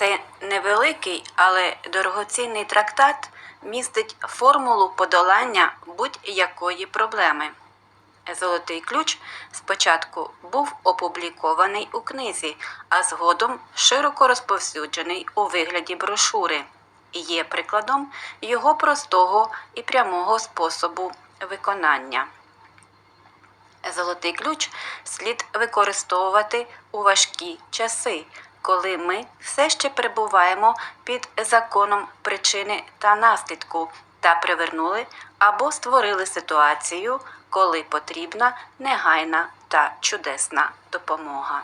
Цей невеликий, але дорогоцінний трактат містить формулу подолання будь-якої проблеми. Золотий ключ спочатку був опублікований у книзі, а згодом широко розповсюджений у вигляді брошури. і Є прикладом його простого і прямого способу виконання. Золотий ключ слід використовувати у важкі часи, коли ми все ще перебуваємо під законом причини та наслідку та привернули або створили ситуацію, коли потрібна негайна та чудесна допомога.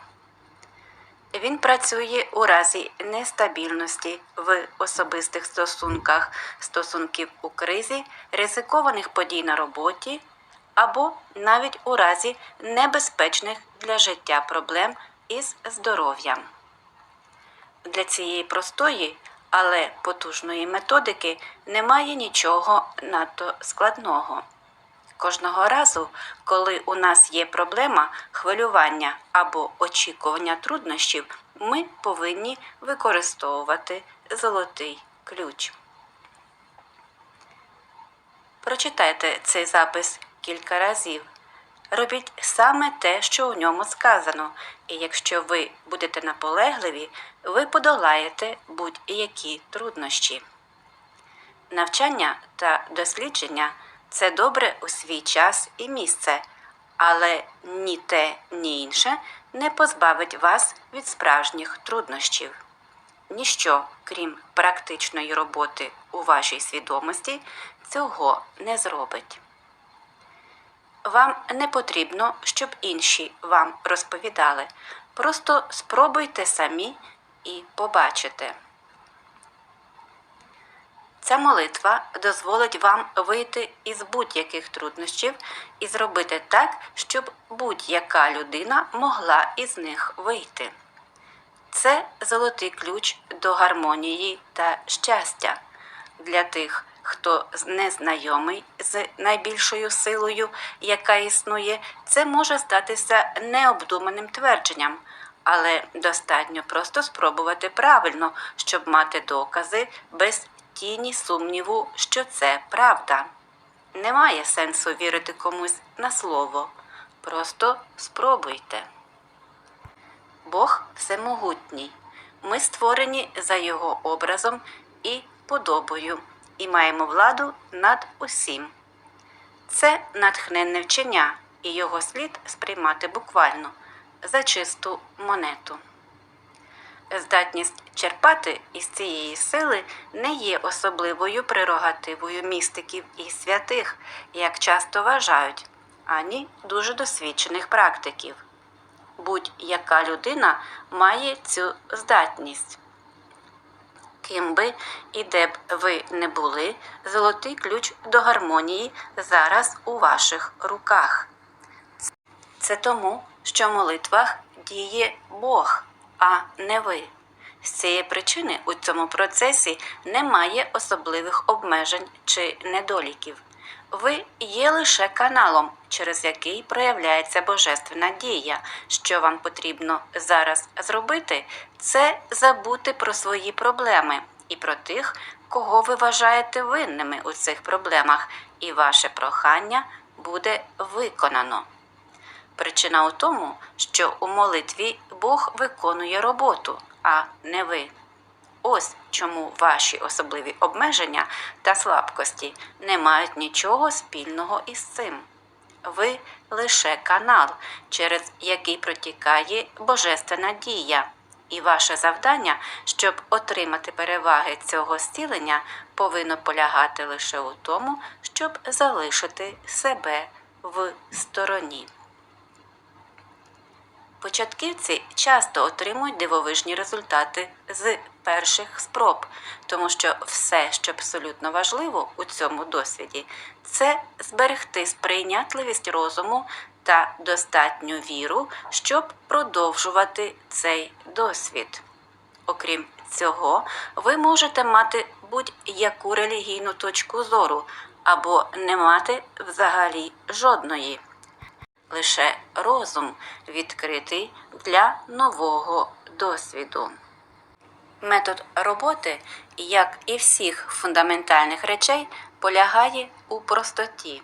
Він працює у разі нестабільності в особистих стосунках, стосунків у кризі, ризикованих подій на роботі або навіть у разі небезпечних для життя проблем із здоров'ям. Для цієї простої, але потужної методики немає нічого надто складного. Кожного разу, коли у нас є проблема хвилювання або очікування труднощів, ми повинні використовувати золотий ключ. Прочитайте цей запис кілька разів. Робіть саме те, що у ньому сказано, і якщо ви будете наполегливі, ви подолаєте будь-які труднощі. Навчання та дослідження це добре у свій час і місце, але ні те, ні інше не позбавить вас від справжніх труднощів. Ніщо, крім практичної роботи у вашій свідомості, цього не зробить. Вам не потрібно, щоб інші вам розповідали. Просто спробуйте самі і побачите. Ця молитва дозволить вам вийти із будь-яких труднощів і зробити так, щоб будь-яка людина могла із них вийти. Це золотий ключ до гармонії та щастя для тих, хто не знайомий з найбільшою силою, яка існує, це може статися необдуманим твердженням, але достатньо просто спробувати правильно, щоб мати докази без тіні сумніву, що це правда. Немає сенсу вірити комусь на слово. Просто спробуйте. Бог всемогутній. Ми створені за Його образом і подобою і маємо владу над усім. Це натхненне вчення, і його слід сприймати буквально за чисту монету. Здатність черпати із цієї сили не є особливою прерогативою містиків і святих, як часто вважають, ані дуже досвідчених практиків. Будь-яка людина має цю здатність. Ким би і де б ви не були, золотий ключ до гармонії зараз у ваших руках. Це тому, що в молитвах діє Бог, а не ви. З цієї причини у цьому процесі немає особливих обмежень чи недоліків. Ви є лише каналом, через який проявляється божественна дія. Що вам потрібно зараз зробити, це забути про свої проблеми і про тих, кого ви вважаєте винними у цих проблемах, і ваше прохання буде виконано. Причина у тому, що у молитві Бог виконує роботу, а не ви. Ось чому ваші особливі обмеження та слабкості не мають нічого спільного із цим. Ви лише канал, через який протікає божественна дія, і ваше завдання, щоб отримати переваги цього зцілення, повинно полягати лише у тому, щоб залишити себе в стороні. Початківці часто отримують дивовижні результати з перших спроб, тому що все, що абсолютно важливо у цьому досвіді, це зберегти сприйнятливість розуму та достатню віру, щоб продовжувати цей досвід. Окрім цього, ви можете мати будь-яку релігійну точку зору або не мати взагалі жодної лише розум відкритий для нового досвіду. Метод роботи, як і всіх фундаментальних речей, полягає у простоті.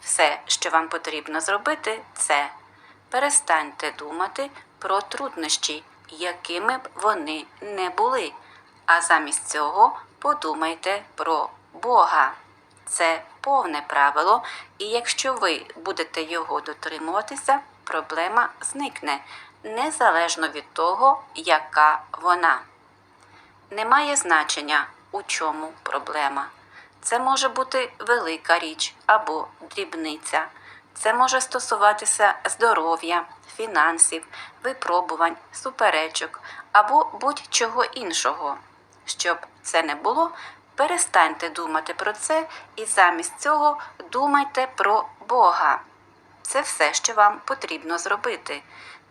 Все, що вам потрібно зробити, це перестаньте думати про труднощі, якими б вони не були, а замість цього подумайте про Бога. Це повне правило, і якщо ви будете його дотримуватися, проблема зникне незалежно від того, яка вона. Немає значення, у чому проблема. Це може бути велика річ або дрібниця. Це може стосуватися здоров'я, фінансів, випробувань, суперечок або будь-чого іншого. Щоб це не було, перестаньте думати про це і замість цього думайте про Бога. Це все, що вам потрібно зробити.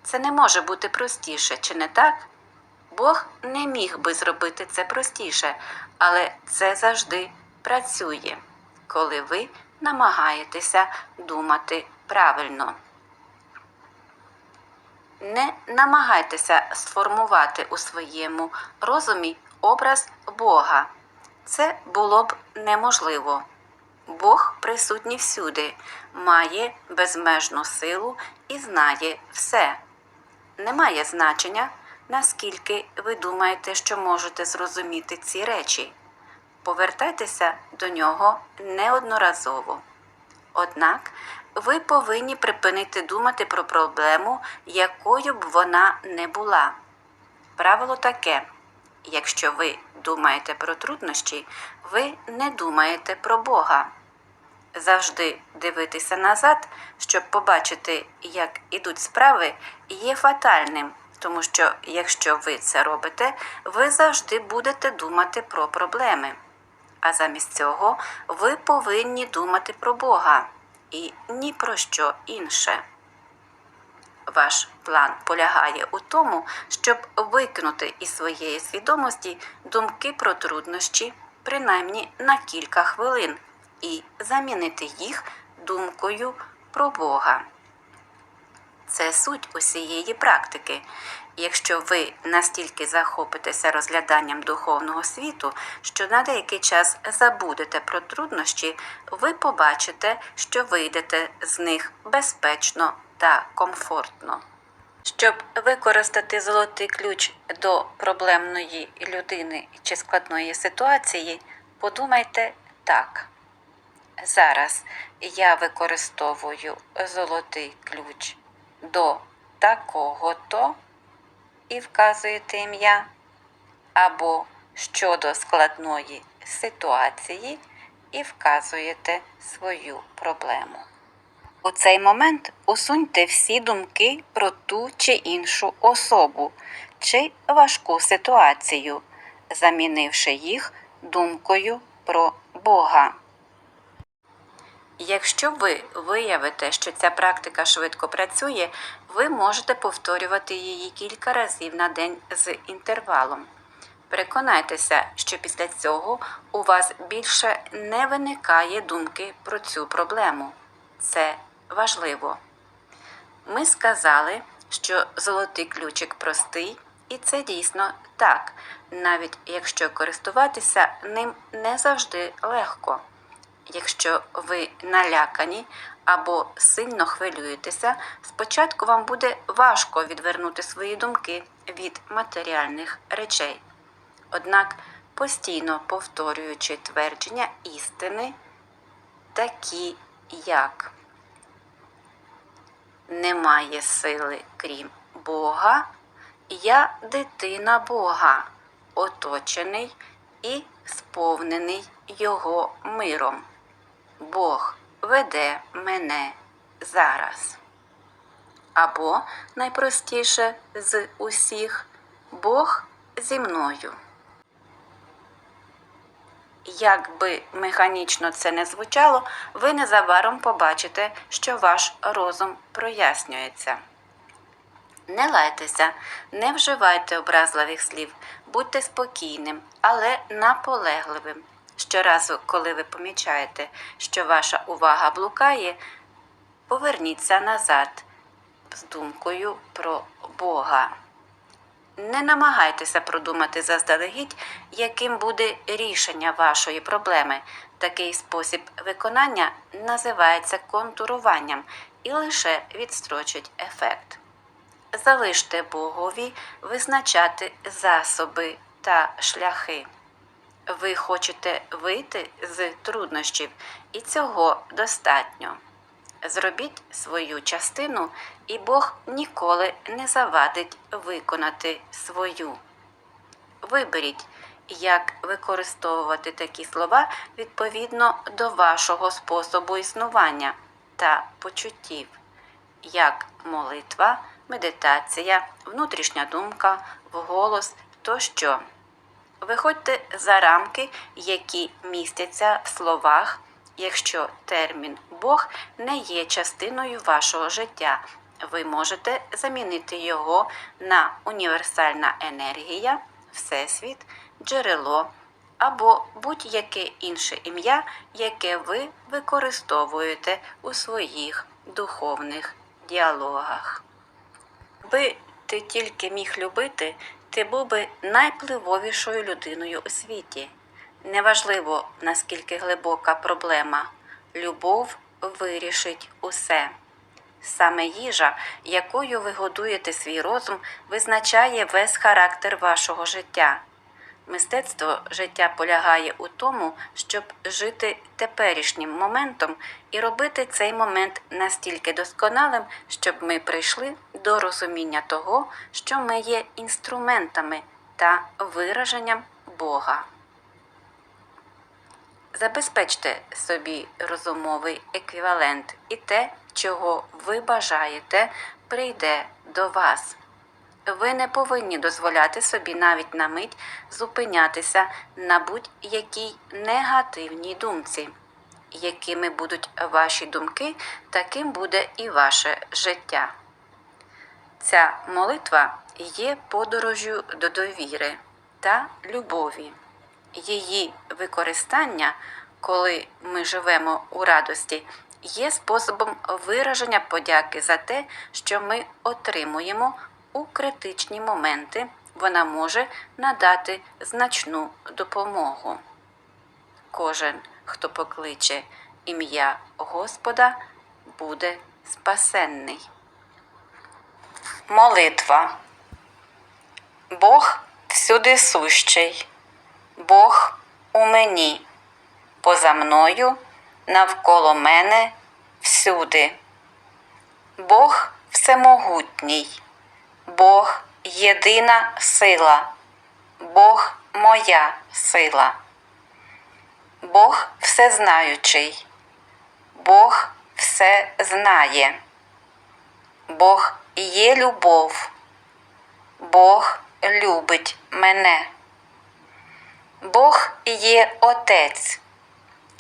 Це не може бути простіше, чи не так? Бог не міг би зробити це простіше, але це завжди працює, коли ви намагаєтеся думати правильно. Не намагайтеся сформувати у своєму розумі образ Бога. Це було б неможливо. Бог присутній всюди, має безмежну силу і знає все. Немає значення, наскільки ви думаєте, що можете зрозуміти ці речі. Повертайтеся до нього неодноразово. Однак ви повинні припинити думати про проблему, якою б вона не була. Правило таке: якщо ви думаєте про труднощі, ви не думаєте про Бога. Завжди дивитися назад, щоб побачити, як ідуть справи, є фатальним, тому що якщо ви це робите, ви завжди будете думати про проблеми. А замість цього ви повинні думати про Бога і ні про що інше. Ваш план полягає у тому, щоб викинути із своєї свідомості думки про труднощі принаймні на кілька хвилин і замінити їх думкою про Бога. Це суть усієї практики. Якщо ви настільки захопитеся розгляданням духовного світу, що на деякий час забудете про труднощі, ви побачите, що вийдете з них безпечно та комфортно. Щоб використати золотий ключ до проблемної людини чи складної ситуації, подумайте так. Зараз я використовую золотий ключ до такого-то і вказуєте ім'я, або щодо складної ситуації і вказуєте свою проблему. У цей момент усуньте всі думки про ту чи іншу особу чи важку ситуацію, замінивши їх думкою про Бога. Якщо ви виявите, що ця практика швидко працює, ви можете повторювати її кілька разів на день з інтервалом. Переконайтеся, що після цього у вас більше не виникає думки про цю проблему. Це важливо. Ми сказали, що золотий ключик простий, і це дійсно так, навіть якщо користуватися ним не завжди легко. Якщо ви налякані або сильно хвилюєтеся, спочатку вам буде важко відвернути свої думки від матеріальних речей. Однак, постійно повторюючи твердження істини, такі як немає сили крім Бога, я дитина Бога, оточений і сповнений Його миром. Бог веде мене зараз. Або найпростіше з усіх Бог зі мною. Як би механічно це не звучало, ви незабаром побачите, що ваш розум прояснюється. Не лайтеся, не вживайте образливих слів, будьте спокійним, але наполегливим. Щоразу, коли ви помічаєте, що ваша увага блукає, поверніться назад з думкою про Бога. Не намагайтеся продумати заздалегідь, яким буде рішення вашої проблеми. Такий спосіб виконання називається контуруванням і лише відстрочить ефект. Залиште Богові визначати засоби та шляхи. Ви хочете вийти з труднощів, і цього достатньо. Зробіть свою частину, і Бог ніколи не завадить виконати свою. Виберіть, як використовувати такі слова відповідно до вашого способу існування та почуттів, як молитва, медитація, внутрішня думка, вголос тощо. Виходьте за рамки, які містяться в словах, якщо термін Бог не є частиною вашого життя. Ви можете замінити його на універсальна енергія, всесвіт, джерело або будь-яке інше ім'я, яке ви використовуєте у своїх духовних діалогах. Би ти тільки міг любити, ти був би найпливовішою людиною у світі. Неважливо, наскільки глибока проблема, любов вирішить усе. Саме їжа, якою ви годуєте свій розум, визначає весь характер вашого життя. Мистецтво життя полягає у тому, щоб жити теперішнім моментом і робити цей момент настільки досконалим, щоб ми прийшли до розуміння того, що ми є інструментами та вираженням Бога. Забезпечте собі розумовий еквівалент, і те, чого ви бажаєте, прийде до вас. Ви не повинні дозволяти собі навіть на мить зупинятися на будь-якій негативній думці. Якими будуть ваші думки, таким буде і ваше життя. Ця молитва є подорожю до довіри та любові. Її використання, коли ми живемо у радості, є способом вираження подяки за те, що ми отримуємо у критичні моменти. Вона може надати значну допомогу. Кожен, хто покличе ім'я Господа, буде спасенний. Молитва. Бог всюди сущий. Бог у мені, поза мною, навколо мене, всюди. Бог всемогутній, Бог єдина сила, Бог моя сила. Бог всезнаючий, Бог все знає, Бог є любов, Бог любить мене. Бог є Отець,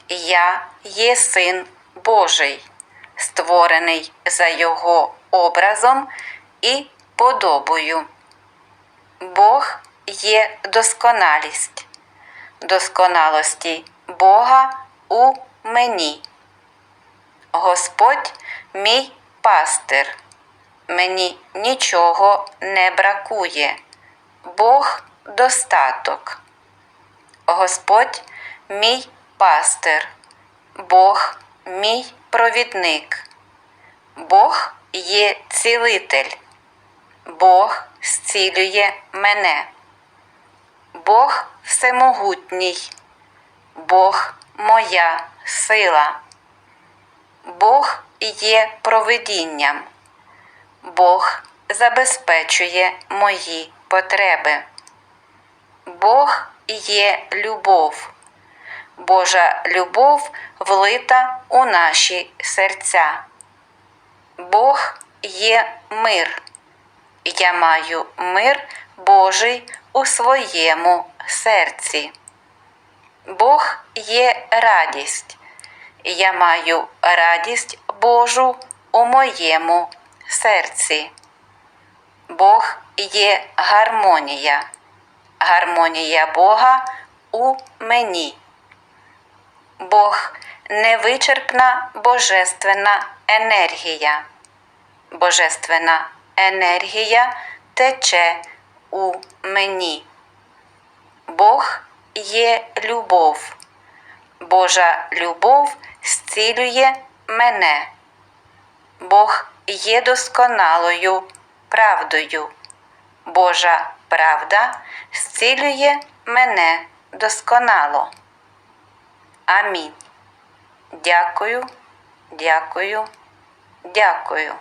я є Син Божий, створений за Його образом і подобою. Бог є досконалість, досконалості Бога у мені. Господь мій пастир, мені нічого не бракує, Бог достаток. Господь мій пастир, Бог мій провідник, Бог є цілитель, Бог зцілює мене, Бог всемогутній, Бог моя сила, Бог є провидінням, Бог забезпечує мої потреби. Бог є любов, Божа любов влита у наші серця. Бог є мир. Я маю мир Божий у своєму серці. Бог є радість. Я маю радість Божу у моєму серці. Бог є гармонія гармонія Бога у мені. Бог невичерпна божественна енергія. Божественна енергія тече у мені. Бог є любов. Божа любов зцілює мене. Бог є досконалою правдою. Божа правда зцілює мене досконало. Амінь. Дякую, дякую, дякую.